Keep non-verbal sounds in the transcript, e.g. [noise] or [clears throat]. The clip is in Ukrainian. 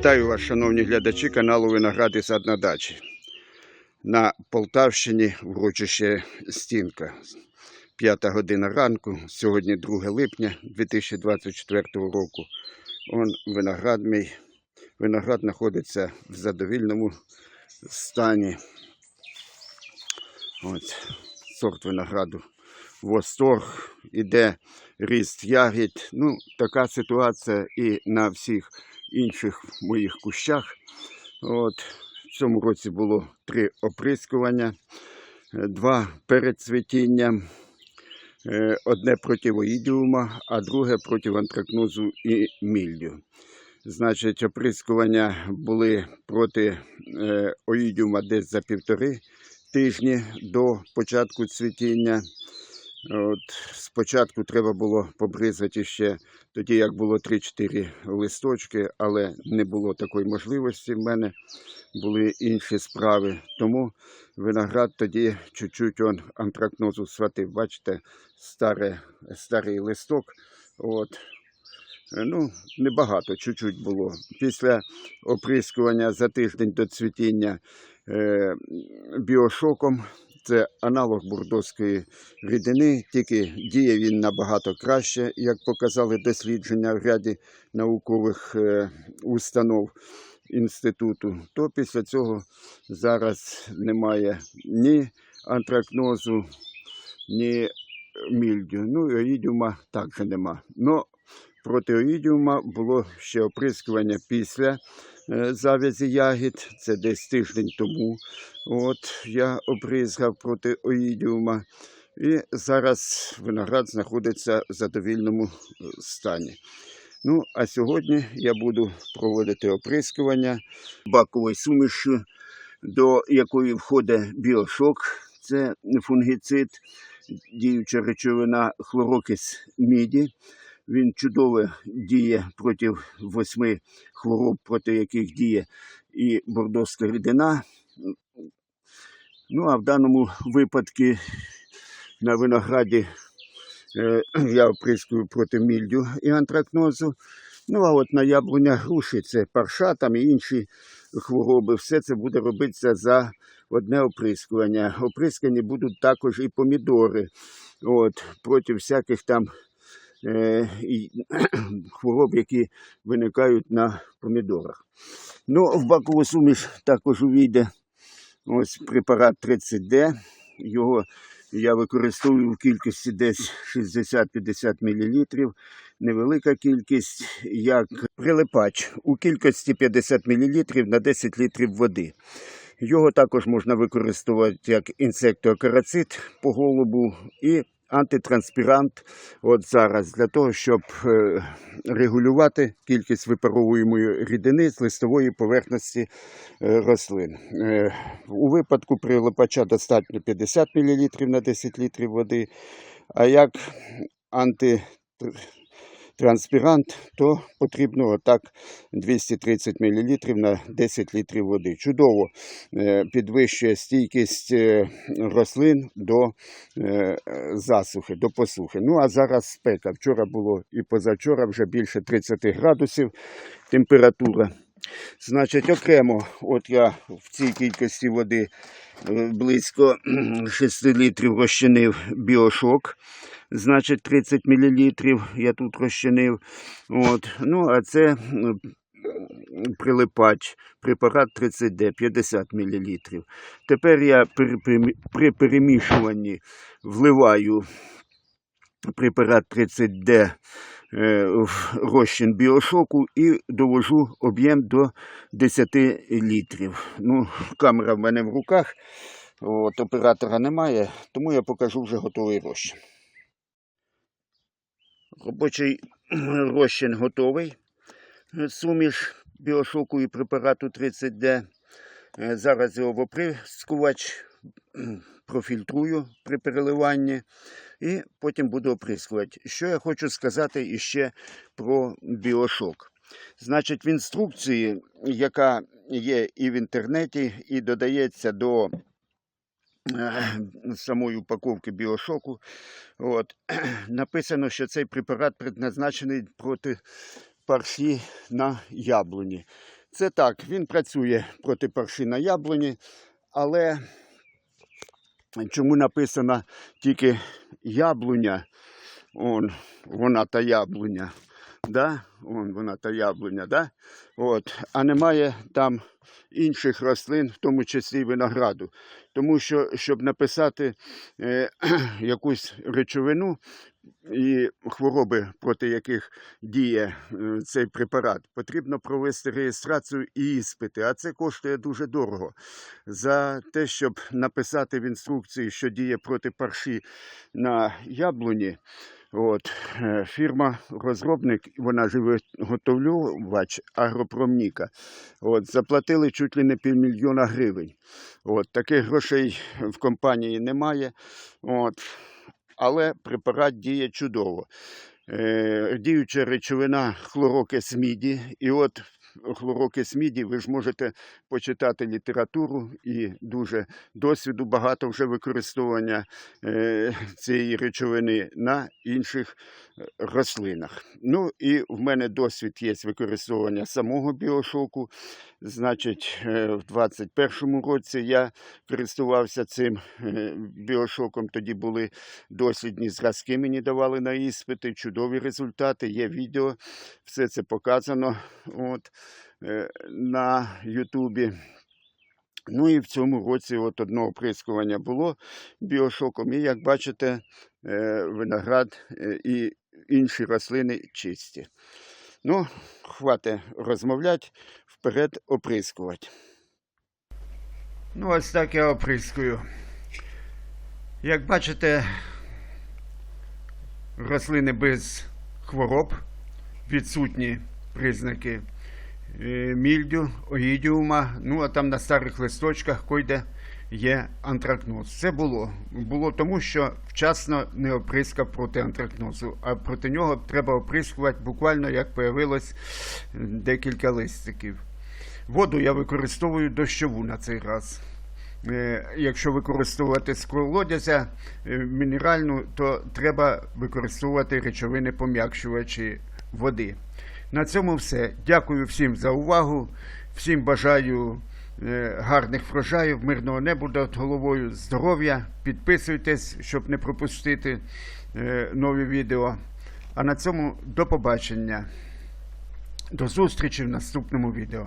Вітаю вас, шановні глядачі каналу Виноград і сад на дачі. На Полтавщині урочище Стінка. П'ята година ранку, сьогодні 2 липня 2024 року. Он виноград мій. Виноград знаходиться в задовільному стані. Ось сорт винограду Восторг, іде ріст ягід. Ну, така ситуація і на всіх інших моїх кущах. От, в цьому році було три оприскування, е, два перед цвітінням, е, одне проти оїдіума, а друге проти антракнозу і міллю. Значить, оприскування були проти е, оїдіума десь за півтори тижні до початку цвітіння. От, спочатку треба було побризати ще тоді, як було 3-4 листочки, але не було такої можливості. В мене були інші справи. Тому виноград тоді чуть-чуть он антракнозу схватив. Бачите, старе, старий листок. От. Ну, небагато, чуть-чуть було. Після оприскування за тиждень до цвітіння е, біошоком це аналог бурдоської рідини, тільки діє він набагато краще, як показали дослідження в ряді наукових е, установ інституту. То після цього зараз немає ні антракнозу, ні мільдю. Ну і оїдіума також нема. Но проти оїдіума було ще оприскування після завязі ягід. Це десь тиждень тому. От я оприскав проти оїдіума. І зараз виноград знаходиться в задовільному е, стані. Ну, а сьогодні я буду проводити оприскування баковою сумішю, до якої входить біошок. Це фунгіцид, діюча речовина хлорокис міді. Він чудово діє проти восьми хвороб, проти яких діє і бордоська рідина. Ну, а в даному випадку на винограді е, я оприскую проти мільдю і антракнозу. Ну, а от на яблуня груші це парша там і інші хвороби. Все це буде робитися за одне оприскування. Оприскані будуть також і помідори. От, проти всяких там [clears throat] хвороб, які виникають на помідорах. Ну, в бакову суміш також увійде ось препарат 30D. Його я використовую в кількості десь 60-50 мл. Невелика кількість, як прилипач у кількості 50 мл на 10 літрів води. Його також можна використовувати як інсектоакарацид по голубу і антитранспірант от зараз для того, щоб е, регулювати кількість випаровуємої рідини з листової поверхності е, рослин. Е, У випадку прилипача достатньо 50 мл на 10 літрів води, а як антитранспірант, то потрібно отак 230 мл на 10 літрів води. Чудово е, підвищує стійкість е, рослин до е, засухи, до посухи. Ну а зараз спека. Вчора було і позавчора вже більше 30 градусів температура. Значить, окремо, от я в цій кількості води близько 6 літрів розчинив біошок. Значить, 30 мл я тут розчинив. От. Ну, а це прилипач, препарат 30D 50 мл. Тепер я при, при, при перемішуванні вливаю препарат 30D е, в розчин біошоку і довожу об'єм до 10 літрів. Ну, камера в мене в руках, от, оператора немає, тому я покажу вже готовий розчин. Робочий [clears throat] розчин готовий. Е, Суміш біошоку і препарату 30D. Е, Зараз його оприскувач профільтрую при переливанні і потім буду оприскувати. Що я хочу сказати іще про біошок. Значить, в інструкції, яка є і в інтернеті, і додається до самої упаковки біошоку, от, [clears throat] написано, що цей препарат предназначений проти парші на яблуні. Це так, він працює проти парші на яблуні, але чому написано тільки яблуня, он, вона та яблуня, да? он, вона та яблуня, да? От, а немає там інших рослин, в тому числі винограду. Тому що, щоб написати е, [clears throat] якусь речовину і хвороби, проти яких діє е, цей препарат, потрібно провести реєстрацію і іспити, а це коштує дуже дорого. За те, щоб написати в інструкції, що діє проти парші на яблуні, От, е, фірма розробник, вона ж виготовлювач агропромніка. От, заплатили чуть ли не півмільйона гривень. От, таких грошей в компанії немає. От, але препарат діє чудово. Е, діюча речовина хлорокес міді. І от хлорокис міді ви ж можете почитати літературу і дуже досвіду багато вже використовування е, цієї речовини на інших е, рослинах. Ну і в мене досвід є використовування самого біошоку. Значить, е, в 21-му році я користувався цим біошоком. Тоді були дослідні зразки, мені давали на іспити, чудові результати. Є відео, все це показано от, на Ютубі. Ну і в цьому році от одне оприскування було біошоком. І як бачите, е, виноград е, і інші рослини чисті. Ну, хватить розмовляти, вперед оприскувати. Ну, ось так я оприскую. Як бачите, рослини без хвороб, відсутні признаки е, мільдю, оїдіума, ну а там на старих листочках койде є антракноз. Це було. Було тому, що вчасно не оприскав проти антракнозу, а проти нього треба оприскувати буквально як появилось декілька листиків. Воду я використовую дощову на цей раз. Е, Якщо використовувати з колодязя е, мінеральну, то треба використовувати речовини пом'якшувачі води. На цьому все. Дякую всім за увагу. Всім бажаю е, гарних врожаїв, мирного неба над головою, здоров'я. Підписуйтесь, щоб не пропустити е, нові відео. А на цьому до побачення. До зустрічі в наступному відео.